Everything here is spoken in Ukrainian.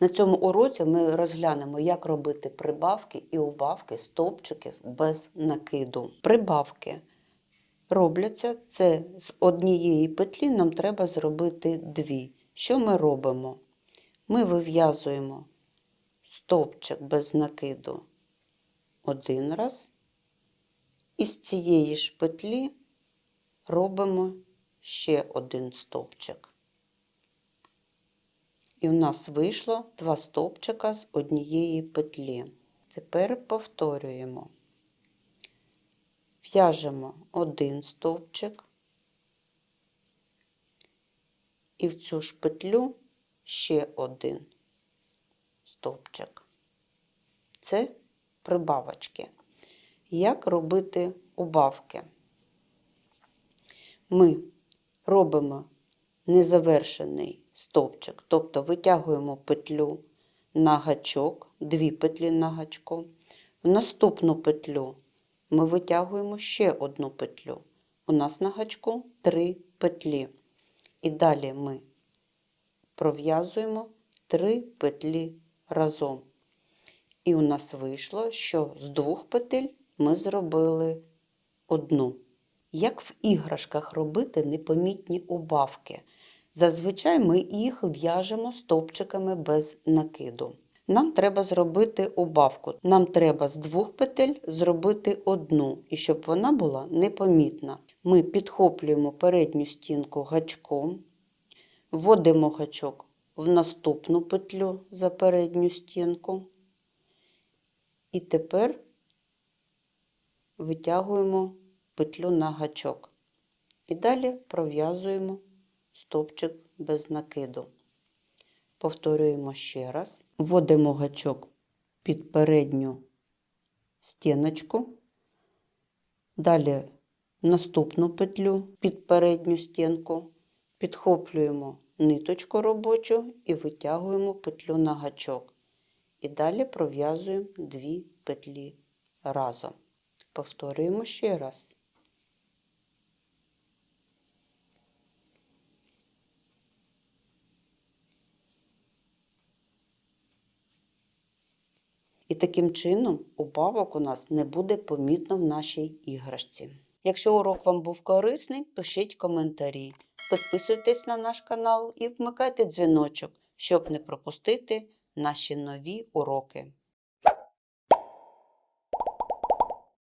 На цьому уроці ми розглянемо, як робити прибавки і убавки стовпчиків без накиду. Прибавки робляться це з однієї петлі нам треба зробити дві. Що ми робимо? Ми вив'язуємо стовпчик без накиду один раз, і з цієї ж петлі робимо ще один стовпчик. І у нас вийшло два стовпчика з однієї петлі. Тепер повторюємо. В'яжемо один стовпчик і в цю ж петлю ще один стовпчик. Це прибавочки. Як робити убавки? Ми робимо незавершений стовпчик, тобто витягуємо петлю на гачок, дві петлі на гачку. В наступну петлю ми витягуємо ще одну петлю. У нас на гачку три петлі. І далі ми пров'язуємо три петлі разом. І у нас вийшло, що з двох петель ми зробили одну. Як в іграшках робити непомітні убавки? Зазвичай ми їх в'яжемо стовпчиками без накиду. Нам треба зробити убавку. Нам треба з двох петель зробити одну, і щоб вона була непомітна. Ми підхоплюємо передню стінку гачком, вводимо гачок в наступну петлю за передню стінку. І тепер витягуємо петлю на гачок. І далі пров'язуємо стовпчик без накиду. Повторюємо ще раз. Вводимо гачок під передню стіночку. Далі наступну петлю під передню стінку. Підхоплюємо ниточку робочу і витягуємо петлю на гачок. І далі пров'язуємо дві петлі разом. Повторюємо ще раз. І таким чином убавок у нас не буде помітно в нашій іграшці. Якщо урок вам був корисний, пишіть коментарі, підписуйтесь на наш канал і вмикайте дзвіночок, щоб не пропустити наші нові уроки.